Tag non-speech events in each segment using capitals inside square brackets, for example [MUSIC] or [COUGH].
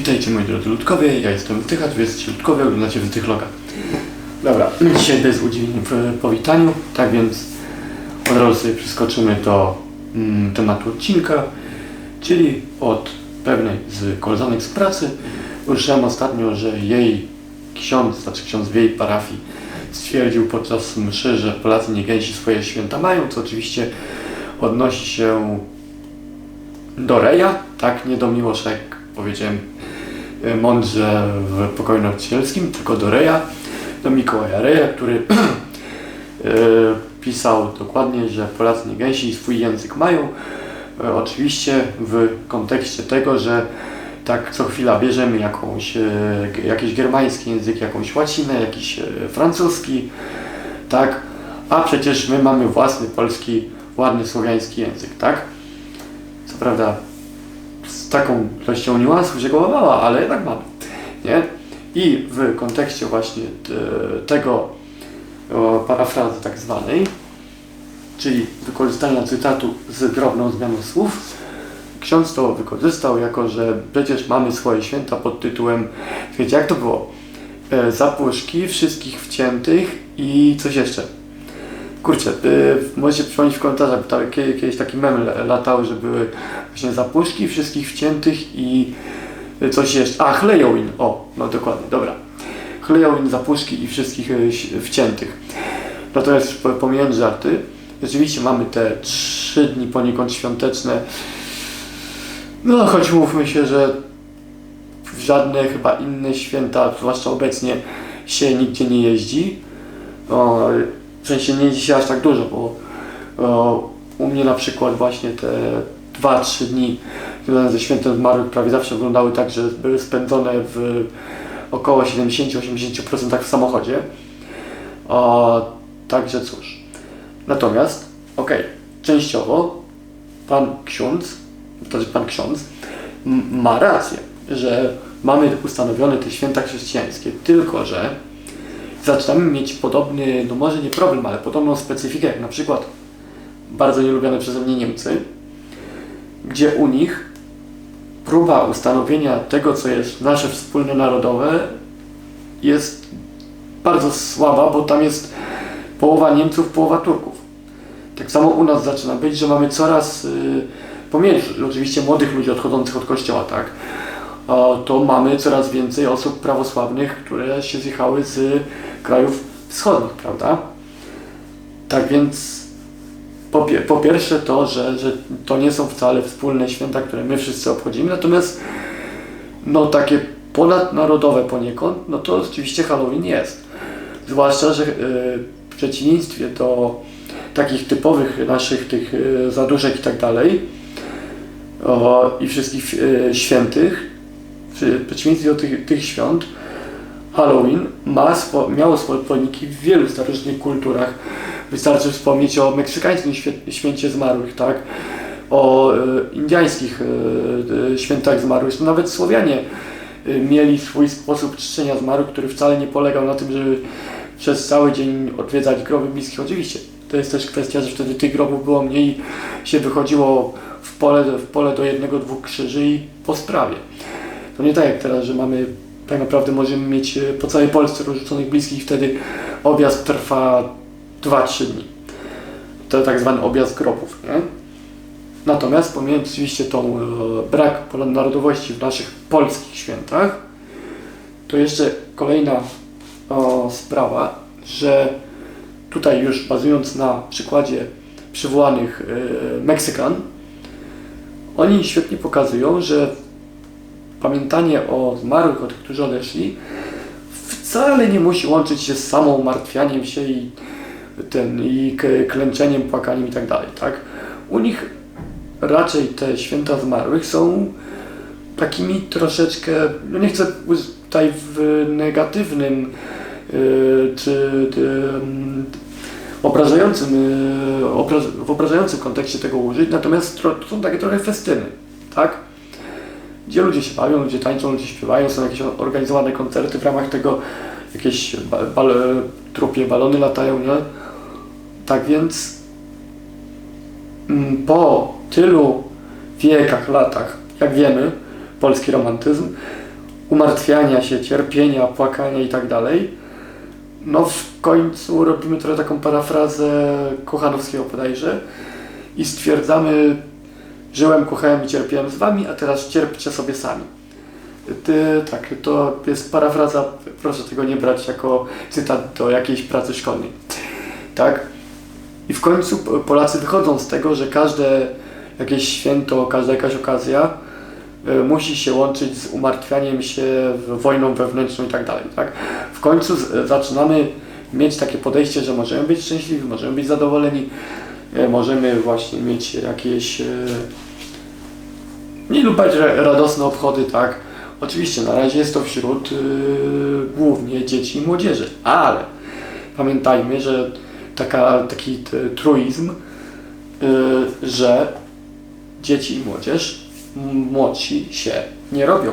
Witajcie moi drodzy ludkowie, ja jestem Tychacz, wy jesteście ludkowie, oglądacie Wytychloga. Dobra, dzisiaj bez udzielenia w powitaniu, tak więc od razu sobie przeskoczymy do mm, tematu odcinka, czyli od pewnej z koleżanek z pracy. Usłyszałem ostatnio, że jej ksiądz, znaczy ksiądz w jej parafii stwierdził podczas mszy, że Polacy nie gęsi swoje święta mają, co oczywiście odnosi się do Reja, tak, nie do Miłosza, jak powiedziałem mądrze w pokoju nauczycielskim, tylko do Reja, do Mikołaja Reja, który e, [CLEARS THROAT] pisał dokładnie, że Polacy nie gęsi swój język mają. E, Oczywiście w kontekście tego, że tak co chwila bierzemy jakąś, jakiś germański język, jakąś łacinę, jakiś francuski, tak, a przecież my mamy własny polski, ładny słowiański język, tak? Co prawda taką ilością niuansów, że go ale jednak mamy, nie? I w kontekście właśnie te- tego parafrazy tak zwanej, czyli wykorzystania cytatu z drobną zmianą słów, ksiądz to wykorzystał jako, że przecież mamy swoje święta pod tytułem, wiecie jak to było? E, Zapuszki wszystkich wciętych i coś jeszcze. Kurczę, y, możecie przypomnieć w komentarzach, bo tam kie- kiedyś taki mem latał, że były właśnie zapuszki wszystkich wciętych i y, coś jeszcze. A, Halloween, o, no dokładnie, dobra. Halloween, zapuszki i wszystkich y, wciętych. Natomiast po- pomijając żarty, rzeczywiście mamy te trzy dni poniekąd świąteczne. No, choć mówmy się, że w żadne chyba inne święta, zwłaszcza obecnie, się nigdzie nie jeździ. O, w sensie nie jeździ się aż tak dużo, bo o, u mnie na przykład właśnie te 2-3 dni związane ze świętem zmarłych prawie zawsze wyglądały tak, że były spędzone w około 70-80% w samochodzie. O, także cóż. Natomiast, okej, częściowo pan ksiądz, to znaczy pan ksiądz, ma rację, że mamy ustanowione te święta chrześcijańskie, tylko że zaczynamy mieć podobny, no może nie problem, ale podobną specyfikę, jak na przykład bardzo nielubione przeze mnie Niemcy, gdzie u nich próba ustanowienia tego, co jest nasze wspólne narodowe, jest bardzo słaba, bo tam jest połowa Niemców, połowa Turków. Tak samo u nas zaczyna być, że mamy coraz, y, pomijając oczywiście młodych ludzi odchodzących od kościoła, tak, to mamy coraz więcej osób prawosławnych, które się zjechały z krajów wschodnich, prawda? Tak więc po, po pierwsze to, że, że to nie są wcale wspólne święta, które my wszyscy obchodzimy, natomiast no takie ponadnarodowe poniekąd, no to oczywiście Halloween jest. Zwłaszcza, że y, w przeciwieństwie do takich typowych naszych tych y, zaduszek i tak dalej i wszystkich y, świętych, w przeciwieństwie do tych, tych świąt, Halloween ma swo, miało swoje pojniki w wielu starożytnych kulturach. Wystarczy wspomnieć o meksykańskim święcie zmarłych, tak? O e, indiańskich e, e, świętach zmarłych. Nawet Słowianie e, mieli swój sposób czczenia zmarłych, który wcale nie polegał na tym, żeby przez cały dzień odwiedzać groby bliskich. Oczywiście, to jest też kwestia, że wtedy tych grobów było mniej, się wychodziło w pole, w pole do jednego, dwóch krzyży i po sprawie. To nie tak jak teraz, że mamy, tak naprawdę możemy mieć e, po całej Polsce rozrzuconych bliskich wtedy objazd trwa 2-3 dni. To tak zwany objazd grobów, nie? Natomiast pomijając oczywiście tą e, brak narodowości w naszych polskich świętach, to jeszcze kolejna sprawa, że tutaj już bazując na przykładzie przywołanych e, Meksykan, oni świetnie pokazują, że pamiętanie o zmarłych, o tych, którzy odeszli, wcale nie musi łączyć się z samą martwianiem się i, ten, i klęczeniem, płakaniem i tak dalej, tak? U nich raczej te święta zmarłych są takimi troszeczkę, no nie chcę tutaj w negatywnym yy, czy mm, obrażającym, yy, w obrażającym kontekście tego użyć, natomiast to są takie trochę festyny, tak? Gdzie ludzie się bawią, ludzie tańczą, ludzie śpiewają, są jakieś organizowane koncerty w ramach tego, jakieś bal, trupie balony latają, nie? Tak więc mm, po tylu wiekach, latach, jak wiemy, polski romantyzm, umartwiania się, cierpienia, płakania i tak dalej, no w końcu robimy trochę taką parafrazę Kochanowskiego bodajże i stwierdzamy, żyłem, kochałem i cierpiałem z wami, a teraz cierpcie sobie sami. Ty, tak, to jest parafraza, proszę tego nie brać jako cytat do jakiejś pracy szkolnej. Tak? I w końcu Polacy wychodzą z tego, że każde jakieś święto, każda jakaś okazja y, musi się łączyć z umartwianiem się, wojną wewnętrzną i tak dalej. Tak? W końcu z, zaczynamy mieć takie podejście, że możemy być szczęśliwi, możemy być zadowoleni, możemy właśnie mieć jakieś y, nie lub radosne obchody, tak? Oczywiście na razie jest to wśród yy, głównie dzieci i młodzieży, ale pamiętajmy, że taka, taki truizm, że dzieci i młodzież, młodsi się nie robią.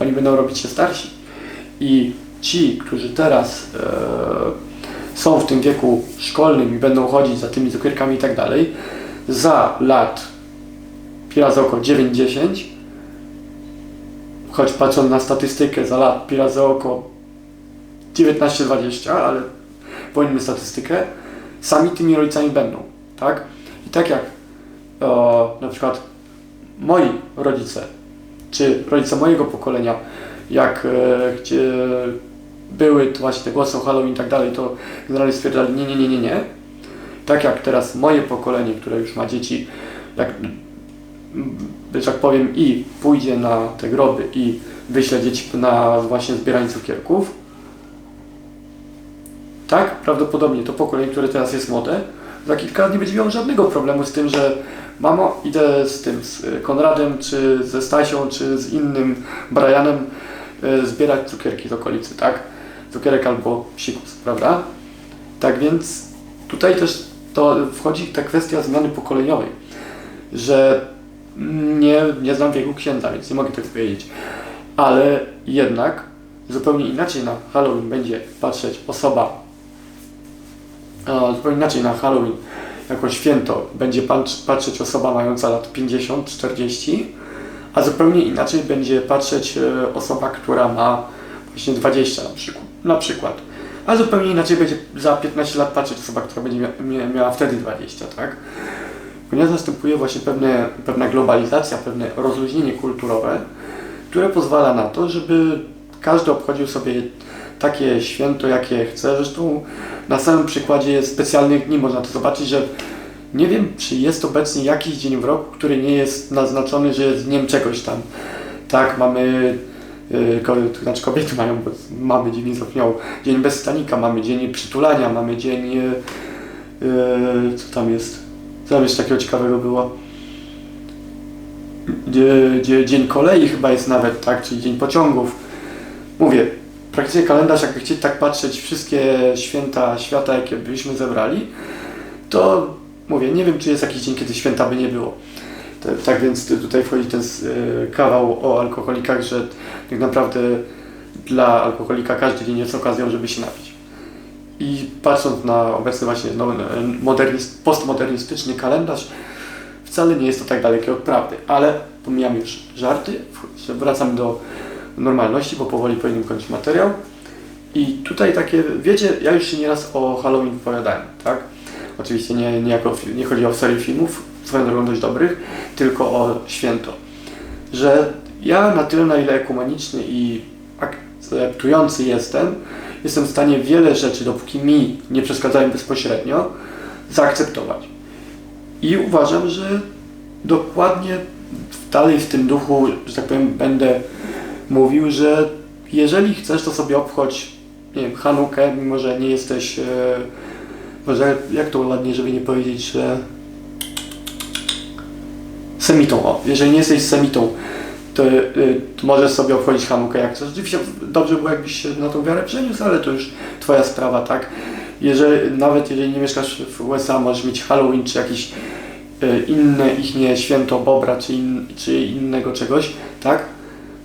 Oni będą robić się starsi. I ci, którzy teraz są w tym wieku szkolnym i będą chodzić za tymi cukierkami i tak dalej, za lat razy oko 9-10, choć patrząc na statystykę za lat pi razy oko 19-20, ale powinniśmy statystykę, sami tymi rodzicami będą, tak? I tak jak o, na przykład moi rodzice, czy rodzice mojego pokolenia, jak e, gdzie były właśnie te głosy o Halloween i tak dalej, to generalnie stwierdzali nie, nie, nie, nie, nie. Tak jak teraz moje pokolenie, które już ma dzieci, jak że tak powiem, i pójdzie na te groby i wyśle dzieci na właśnie zbieranie cukierków, tak, prawdopodobnie to pokolenie, które teraz jest młode, za kilka lat nie będzie miało żadnego problemu z tym, że mamo, idę z tym, z Konradem, czy ze Stasią, czy z innym Brianem e, zbierać cukierki z okolicy, tak? Cukierek albo psikus, prawda? Tak więc tutaj też to wchodzi ta kwestia zmiany pokoleniowej, że nie, nie znam wieku księdza, więc nie mogę tego powiedzieć. Ale jednak zupełnie inaczej na Halloween będzie patrzeć osoba, zupełnie inaczej na Halloween jako święto będzie patrzeć osoba mająca lat 50-40, a zupełnie inaczej będzie patrzeć e, osoba, która ma właśnie 20 na przykład. Na przykład. A zupełnie inaczej będzie za 15 lat patrzeć osoba, która będzie mia miała wtedy 20, tak? ponieważ następuje właśnie pewne, pewna globalizacja, pewne rozluźnienie kulturowe, które pozwala na to, żeby każdy obchodził sobie takie święto, jakie chce. Zresztą na samym przykładzie specjalnych dni można to zobaczyć, że nie wiem, czy jest obecnie jakiś dzień w roku, który nie jest naznaczony, że jest dniem czegoś tam. Tak, mamy, yy, to znaczy kobiety mają, bo mamy dzień zapomniał, dzień bez stanika, mamy dzień przytulania, mamy dzień, yy, co tam jest, co jeszcze takiego ciekawego było? dzień kolei chyba jest nawet, tak? Czyli dzień pociągów. Mówię, praktycznie kalendarz, jakby chcieć tak patrzeć, wszystkie święta świata, jakie byśmy zebrali, to mówię, nie wiem, czy jest jakiś dzień, kiedy święta by nie było. Tak więc tutaj wchodzi ten e, kawał o alkoholikach, że tak naprawdę dla alkoholika każdy dzień jest okazją, żeby się napić. I patrząc na obecny właśnie no, modernist, postmodernistyczny kalendarz, wcale nie jest to tak dalekie od prawdy. Ale pomijam już żarty, wracam do normalności, bo powoli powinien kończyć materiał. I tutaj takie, wiecie, ja już się nieraz o Halloween wypowiadałem, tak? Oczywiście nie, nie, jako, nie chodzi o serię filmów, swoją drogą dość dobrych, tylko o święto. Że ja na tyle, na ile ekumeniczny i akceptujący jestem, jestem w stanie wiele rzeczy, dopóki mi nie przeszkadzają bezpośrednio, zaakceptować. I uważam, że dokładnie dalej w tym duchu, że tak powiem, będę mówił, że jeżeli chcesz, to sobie obchodź, nie wiem, Hanukę, mimo że nie jesteś, e, może jak to ładnie, żeby nie powiedzieć, że semitą, o, jeżeli nie jesteś semitą, to, y, to możesz sobie obchodzić Hanukę jak chcesz. Oczywiście dobrze było, jakbyś się na tą wiarę przeniósł, ale to już Twoja sprawa, tak? Jeżeli, nawet jeżeli nie mieszkasz w USA, możesz mieć Halloween czy jakieś y, inne ich nie święto Bobra czy, in, czy innego czegoś, tak?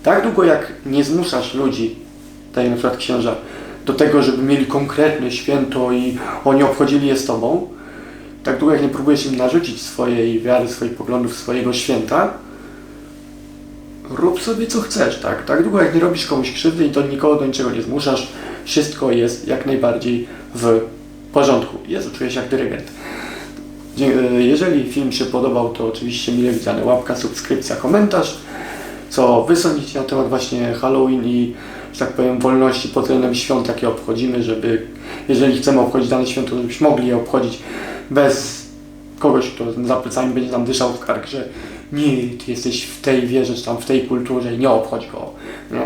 Tak długo jak nie zmuszasz ludzi, tak na przykład księża, do tego, żeby mieli konkretne święto i oni obchodzili je z Tobą, tak długo jak nie próbujesz im narzucić swojej wiary, swoich poglądów, swojego święta, rób sobie co chcesz, tak? Tak długo jak nie robisz komuś krzywdy i to nikogo do niczego nie zmuszasz, wszystko jest jak najbardziej w porządku. Jezu, czuję się jak dyrygent. E, Jeżeli film się podobał, to oczywiście mile widziane łapka, subskrypcja, komentarz. Co wy sądzicie na temat właśnie Halloween i, że tak powiem, wolności pod względem świąt, jakie obchodzimy, żeby, jeżeli chcemy obchodzić dane święto, żebyśmy mogli je obchodzić bez kogoś, kto za plecami będzie nam dyszał w kark, że nie, ty jesteś w tej wierze, czy tam w tej kulturze i nie obchodź go. No.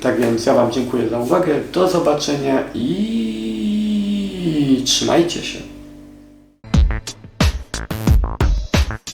Tak więc ja Wam dziękuję za uwagę, do zobaczenia i trzymajcie się.